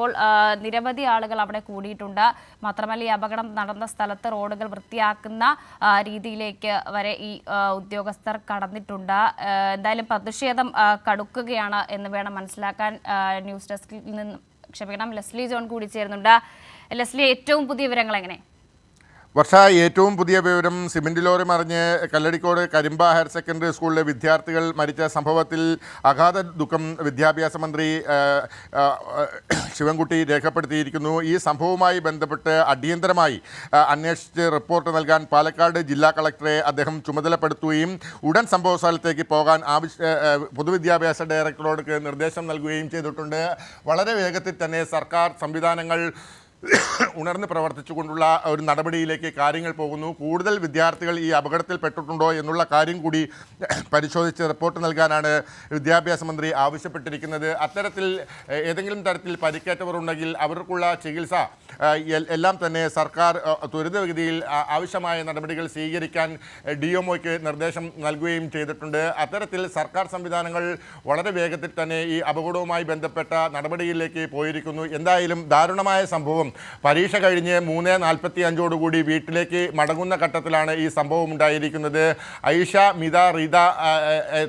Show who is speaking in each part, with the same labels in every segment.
Speaker 1: ഇപ്പോൾ നിരവധി ആളുകൾ അവിടെ കൂടിയിട്ടുണ്ട്. മാത്രമല്ല ഈ അപകടം നടന്ന സ്ഥലത്ത് റോഡുകൾ വൃത്തിയാക്കുന്ന രീതിയിലേക്ക് വരെ ഈ ഉദ്യോഗസ്ഥർ കടന്നിട്ടുണ്ട്. എന്തായാലും പ്രതിഷേധം കടുക്കുകയാണ് എന്ന് വേണം മനസ്സിലാക്കാൻ ന്യൂസ് ഡെസ്കിൽ നിന്ന് ക്ഷമിക്കണം. ലെസ്ലി ജോൺ കൂടി ചേരുന്നുണ്ട്. ലെസ്ലി ഏറ്റവും പുതിയ വിവരങ്ങൾ എങ്ങനെ?
Speaker 2: വർഷ ഏറ്റവും പുതിയ വിവരം സിമന്റ് ലോറി മറിഞ്ഞ് കല്ലടിക്കോട് കരിമ്പ ഹയർ സെക്കൻഡറി സ്കൂളിലെ വിദ്യാർത്ഥികൾ മരിച്ച സംഭവത്തിൽ അഗാധ ദുഃഖം വിദ്യാഭ്യാസ മന്ത്രി ശിവൻകുട്ടി രേഖപ്പെടുത്തിയിരിക്കുന്നു. ഈ സംഭവവുമായി ബന്ധപ്പെട്ട് അടിയന്തരമായി അന്വേഷിച്ച് റിപ്പോർട്ട് നൽകാൻ പാലക്കാട് ജില്ലാ കളക്ടറെ അദ്ദേഹം ചുമതലപ്പെടുത്തുകയും ഉടൻ സംഭവ സ്ഥലത്തേക്ക് പോകാൻ ആവശ്യ പൊതുവിദ്യാഭ്യാസ ഡയറക്ടറോട് നിർദ്ദേശം നൽകുകയും ചെയ്തിട്ടുണ്ട്. വളരെ വേഗത്തിൽ തന്നെ സർക്കാർ സംവിധാനങ്ങൾ ഉണർന്ന് പ്രവർത്തിച്ചുകൊണ്ടുള്ള ഒരു നടപടിയിലേക്ക് കാര്യങ്ങൾ പോകുന്നു. കൂടുതൽ വിദ്യാർത്ഥികൾ ഈ അപകടത്തിൽ പെട്ടിട്ടുണ്ടോ എന്നുള്ള കാര്യം കൂടി പരിശോധിച്ച് റിപ്പോർട്ട് നൽകാനാണ് വിദ്യാഭ്യാസ മന്ത്രി ആവശ്യപ്പെട്ടിരിക്കുന്നത്. അത്തരത്തിൽ ഏതെങ്കിലും തരത്തിൽ പരിക്കേറ്റവർ ഉണ്ടെങ്കിൽ അവർക്കുള്ള ചികിത്സ എല്ലാം തന്നെ സർക്കാർ ത്വരിതഗതിയിൽ ആവശ്യമായ നടപടികൾ സ്വീകരിക്കാൻ ഡി എംഒയ്ക്ക് നിർദ്ദേശം നൽകുകയും ചെയ്തിട്ടുണ്ട്. അത്തരത്തിൽ സർക്കാർ സംവിധാനങ്ങൾ വളരെ വേഗത്തിൽ തന്നെ ഈ അപകടവുമായി ബന്ധപ്പെട്ട നടപടിയിലേക്ക് പോയിരിക്കുന്നു. എന്തായാലും ദാരുണമായ സംഭവം പരീക്ഷ കഴിഞ്ഞ് മൂന്ന് നാൽപ്പത്തി അഞ്ചോടുകൂടി വീട്ടിലേക്ക് മടങ്ങുന്ന ഘട്ടത്തിലാണ് ഈ സംഭവം ഉണ്ടായിരിക്കുന്നത്. ഐഷ മിത റിത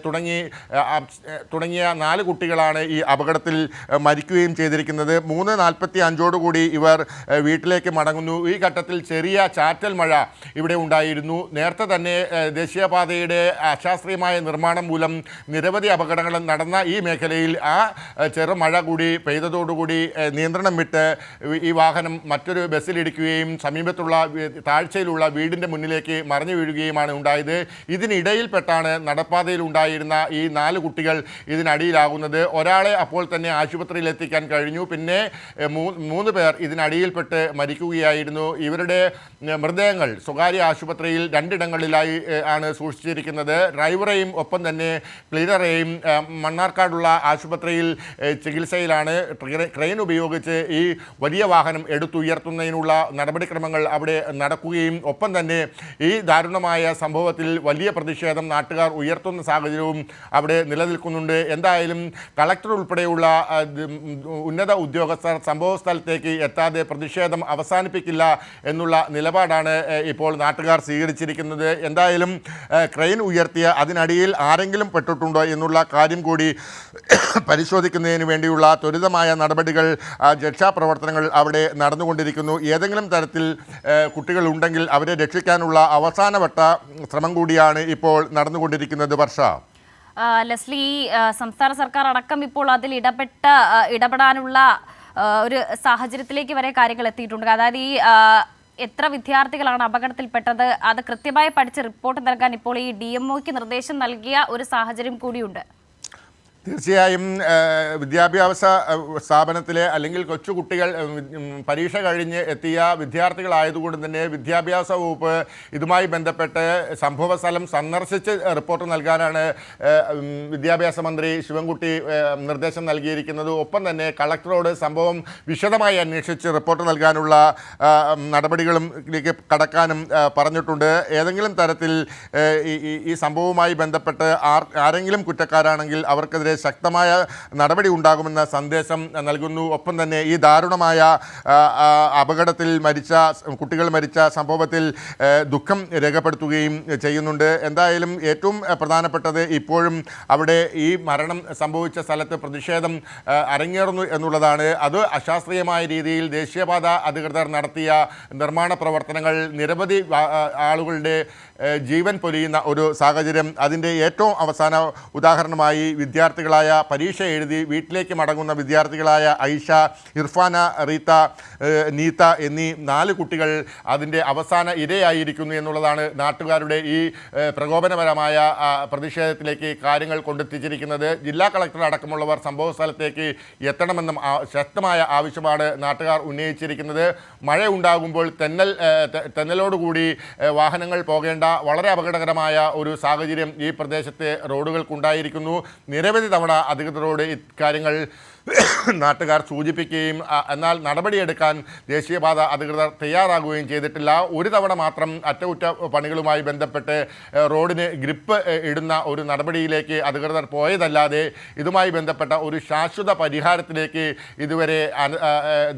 Speaker 2: തുടങ്ങി തുടങ്ങിയ നാല് കുട്ടികളാണ് ഈ അപകടത്തിൽ മരിക്കുകയും ചെയ്തിരിക്കുന്നത്. മൂന്ന് നാൽപ്പത്തി അഞ്ചോടുകൂടി ഇവർ വീട്ടിലേക്ക് മടങ്ങുന്നു. ഈ ഘട്ടത്തിൽ ചെറിയ ചാറ്റൽ മഴ ഇവിടെ ഉണ്ടായിരുന്നു. നേരത്തെ തന്നെ ദേശീയപാതയുടെ അശാസ്ത്രീയമായ നിർമ്മാണം മൂലം നിരവധി അപകടങ്ങൾ നടന്ന ഈ മേഖലയിൽ ആ ചെറുമഴ കൂടി പെയ്തതോടുകൂടി നിയന്ത്രണം വിട്ട് ഈ വാഹനം മറ്റൊരു ബസ്സിലിടിക്കുകയും സമീപത്തുള്ള താഴ്ചയിലുള്ള വീടിന്റെ മുന്നിലേക്ക് മറിഞ്ഞു വീഴുകയുമാണ് ഉണ്ടായത്. ഇതിനിടയിൽപ്പെട്ടാണ് നടപ്പാതയിൽ ഉണ്ടായിരുന്ന ഈ നാല് കുട്ടികൾ ഇതിനടിയിലാകുന്നത്. ഒരാളെ അപ്പോൾ തന്നെ ആശുപത്രിയിൽ എത്തിക്കാൻ കഴിഞ്ഞു. പിന്നെ മൂന്ന് പേർ ഇതിനടിയിൽപ്പെട്ട് മരിക്കുകയായിരുന്നു. ഇവരുടെ മൃതദേഹങ്ങൾ സ്വകാര്യ ആശുപത്രിയിൽ രണ്ടിടങ്ങളിലായി ആണ് സൂക്ഷിച്ചിരിക്കുന്നത്. ഡ്രൈവറെയും ഒപ്പം തന്നെ ക്ലീനറെയും മണ്ണാർക്കാടുള്ള ആശുപത്രിയിൽ ചികിത്സയിലാണ് ക്രെയിൻ ഉപയോഗിച്ച് ഈ വലിയ വാഹനം എടുത്തുയർത്തുന്നതിനുള്ള നടപടിക്രമങ്ങൾ അവിടെ നടക്കുകയും ഒപ്പം തന്നെ ഈ ദാരുണമായ സംഭവത്തിൽ വലിയ പ്രതിഷേധം നാട്ടുകാർ ഉയർത്തുന്ന സാഹചര്യവും അവിടെ നിലനിൽക്കുന്നുണ്ട്. എന്തായാലും കളക്ടർ ഉൾപ്പെടെയുള്ള ഉന്നത ഉദ്യോഗസ്ഥർ സംഭവ സ്ഥലത്തേക്ക് എത്താതെ പ്രതിഷേധം അവസാനിപ്പിക്കില്ല എന്നുള്ള നിലപാടാണ് ഇപ്പോൾ നാട്ടുകാർ സ്വീകരിച്ചിരിക്കുന്നത്. എന്തായാലും ക്രെയിൻ ഉയർത്തിയ അതിനടിയിൽ ആരെങ്കിലും പെട്ടിട്ടുണ്ടോ എന്നുള്ള കാര്യം കൂടി പരിശോധിക്കുന്നതിന് വേണ്ടിയുള്ള ത്വരിതമായ നടപടികൾ രക്ഷാപ്രവർത്തനങ്ങൾ അവിടെ നടന്നുകൊണ്ടിരിക്കുന്നു. ഏതെങ്കിലും തരത്തിൽ കുട്ടികളുണ്ടെങ്കിൽ അവരെ രക്ഷിക്കാനുള്ള അവസാനവട്ട ശ്രമം കൂടിയാണ് ഇപ്പോൾ നടന്നുകൊണ്ടിരിക്കുന്നത് വർഷ.
Speaker 1: ലസ്ലി സംസ്ഥാന സർക്കാർ അടക്കം ഇപ്പോൾ അതിൽ ഇടപെട്ട ഇടപെടാനുള്ള ഒരു സാഹചര്യത്തിലേക്ക് വരെ കാര്യങ്ങൾ എത്തിയിട്ടുണ്ട്. അതായത് ഈ എത്ര വിദ്യാർത്ഥികളാണ് അപകടത്തിൽപ്പെട്ടത് അത് കൃത്യമായി പഠിച്ച് റിപ്പോർട്ട് നൽകാൻ ഇപ്പോൾ ഈ ഡി നിർദ്ദേശം നൽകിയ ഒരു സാഹചര്യം കൂടിയുണ്ട്.
Speaker 2: തീർച്ചയായും വിദ്യാഭ്യാസ സ്ഥാപനത്തിലെ അല്ലെങ്കിൽ കൊച്ചുകുട്ടികൾ പരീക്ഷ കഴിഞ്ഞ് എത്തിയ വിദ്യാർത്ഥികളായതുകൊണ്ട് തന്നെ വിദ്യാഭ്യാസ വകുപ്പ് ഇതുമായി ബന്ധപ്പെട്ട് സംഭവ സ്ഥലം സന്ദർശിച്ച് റിപ്പോർട്ട് നൽകാനാണ് വിദ്യാഭ്യാസ മന്ത്രി ശിവൻകുട്ടി നിർദ്ദേശം നൽകിയിരിക്കുന്നത്. ഒപ്പം തന്നെ കളക്ടറോട് സംഭവം വിശദമായി അന്വേഷിച്ച് റിപ്പോർട്ട് നൽകാനുള്ള ആ, നടപടികളും ഇതിലേക്ക് കടക്കാനും പറഞ്ഞിട്ടുണ്ട്. ഏതെങ്കിലും തരത്തിൽ ഈ സംഭവവുമായി ബന്ധപ്പെട്ട് ആരെങ്കിലും കുറ്റക്കാരാണെങ്കിൽ അവർക്കെതിരെ ശക്തമായ നടപടി ഉണ്ടാകുമെന്ന സന്ദേശം നൽകുന്നു. ഒപ്പം തന്നെ ഈ ദാരുണമായ അപകടത്തിൽ മരിച്ച കുട്ടികൾ മരിച്ച സംഭവത്തിൽ ദുഃഖം രേഖപ്പെടുത്തുകയും ചെയ്യുന്നുണ്ട്. എന്തായാലും ഏറ്റവും പ്രധാനപ്പെട്ടത് ഇപ്പോഴും അവിടെ ഈ മരണം സംഭവിച്ച സ്ഥലത്ത് പ്രതിഷേധം അരങ്ങേറുന്നു എന്നുള്ളതാണ്. അത് അശാസ്ത്രീയമായ രീതിയിൽ ദേശീയപാത അധികൃതർ നടത്തിയ നിർമ്മാണ പ്രവർത്തനങ്ങൾ നിരവധി ആളുകളുടെ ജീവൻ പൊലിയുന്ന ഒരു സാഹചര്യം. അതിന്റെ ഏറ്റവും അവസാന ഉദാഹരണമായി വിദ്യാർത്ഥികളായ പരീക്ഷ എഴുതി വീട്ടിലേക്ക് മടങ്ങുന്ന വിദ്യാർത്ഥികളായ ഐഷ ഇർഫാന റീത്ത നീത്ത എന്നീ നാല് കുട്ടികൾ അതിന്റെ അവസാന ഇരയായിരിക്കുന്നു എന്നുള്ളതാണ് നാട്ടുകാരുടെ ഈ പ്രകോപനപരമായ പ്രതിഷേധത്തിലേക്ക് കാര്യങ്ങൾ കൊണ്ടെത്തിച്ചിരിക്കുന്നത്. ജില്ലാ കളക്ടർ അടക്കമുള്ളവർ സംഭവ സ്ഥലത്തേക്ക് എത്തണമെന്നും ശക്തമായ ആവശ്യമാണ് നാട്ടുകാർ ഉന്നയിച്ചിരിക്കുന്നത്. മഴ ഉണ്ടാകുമ്പോൾ തെന്നൽ തെന്നലോടുകൂടി വാഹനങ്ങൾ പോകേണ്ട വളരെ അപകടകരമായ ഒരു സാഹചര്യം ഈ പ്രദേശത്തെ റോഡുകൾക്കുണ്ടായിരിക്കുന്നു. നിരവധി തവണ അധികൃതരോട് ഇക്കാര്യങ്ങൾ നാട്ടുകാർ സൂചിപ്പിക്കുകയും എന്നാൽ നടപടിയെടുക്കാൻ ദേശീയപാത അധികൃതർ തയ്യാറാകുകയും ചെയ്തിട്ടില്ല. ഒരു തവണ മാത്രം അറ്റകുറ്റ പണികളുമായി ബന്ധപ്പെട്ട് റോഡിന് ഗ്രിപ്പ് ഇടുന്ന ഒരു നടപടിയിലേക്ക് അധികൃതർ പോയതല്ലാതെ ഇതുമായി ബന്ധപ്പെട്ട ഒരു ശാശ്വത പരിഹാരത്തിലേക്ക് ഇതുവരെ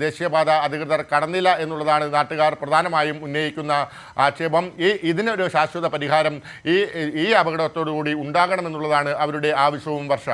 Speaker 2: ദേശീയപാത അധികൃതർ കടന്നില്ല എന്നുള്ളതാണ് നാട്ടുകാർ പ്രധാനമായും ഉന്നയിക്കുന്ന ആക്ഷേപം. ഈ ഇതിനൊരു ശാശ്വത പരിഹാരം ഈ ഈ അപകടത്തോടുകൂടി ഉണ്ടാകണമെന്നുള്ളതാണ് അവരുടെ ആവശ്യവും വർഷ.